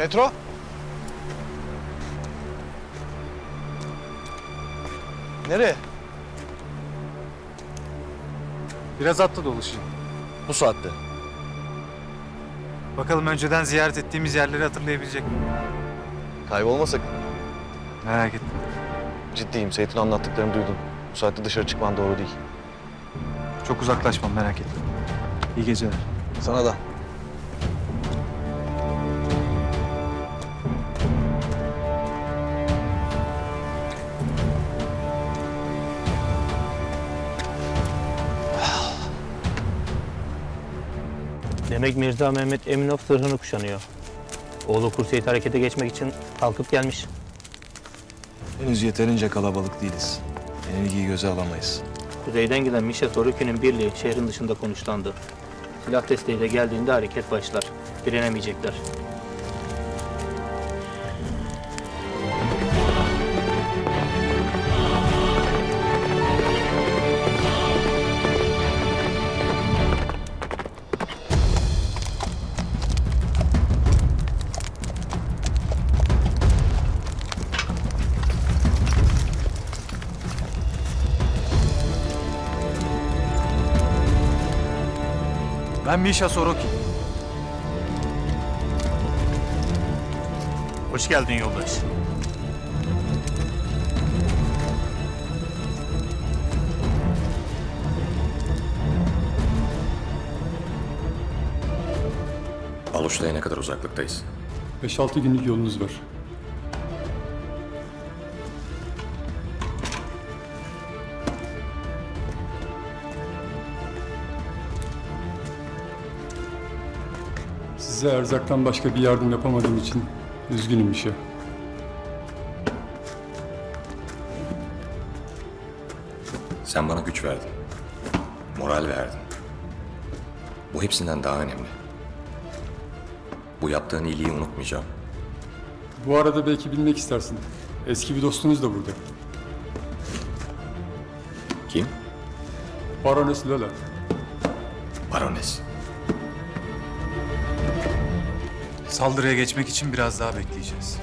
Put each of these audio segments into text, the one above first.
Petro? Nereye? Biraz atla dolaşayım. Bu saatte. Bakalım önceden ziyaret ettiğimiz yerleri hatırlayabilecek miyim? Kaybolma sakın. Merak etme. Ciddiyim. Seyit'in anlattıklarını duydum. Bu saatte dışarı çıkman doğru değil. Çok uzaklaşmam merak etme. İyi geceler. Sana da. Demek Mirza Mehmet Eminov sırrını kuşanıyor. Oğlu Kurseyit harekete geçmek için kalkıp gelmiş. Henüz yeterince kalabalık değiliz. Yenilgiyi göze alamayız. Kuzeyden giden Mişe Sorokü'nün birliği şehrin dışında konuşlandı. Silah desteğiyle geldiğinde hareket başlar. Direnemeyecekler. Ben Misha Sorokin. Hoş geldin yoldaş. Aluşla'ya ne kadar uzaklıktayız? 5-6 günlük yolunuz var. Size erzaktan başka bir yardım yapamadığım için üzgünüm işe. Sen bana güç verdin. Moral verdin. Bu hepsinden daha önemli. Bu yaptığın iyiliği unutmayacağım. Bu arada belki bilmek istersin. Eski bir dostunuz da burada. Kim? Baroness Lola. Barones. Saldırıya geçmek için biraz daha bekleyeceğiz.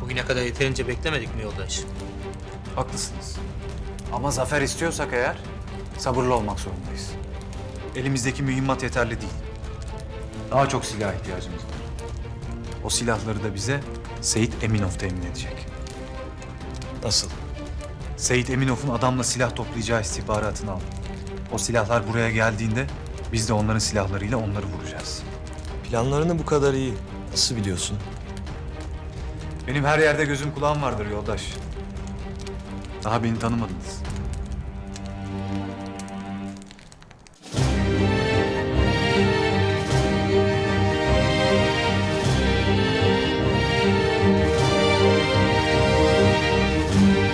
Bugüne kadar yeterince beklemedik mi yoldaş? Haklısınız. Ama zafer istiyorsak eğer sabırlı olmak zorundayız. Elimizdeki mühimmat yeterli değil. Daha çok silah ihtiyacımız var. O silahları da bize Seyit Eminov temin edecek. Nasıl? Seyit Eminov'un adamla silah toplayacağı istihbaratını aldım. O silahlar buraya geldiğinde biz de onların silahlarıyla onları vuracağız. Planlarını bu kadar iyi. Nasıl biliyorsun? Benim her yerde gözüm kulağım vardır yoldaş. Daha beni tanımadınız.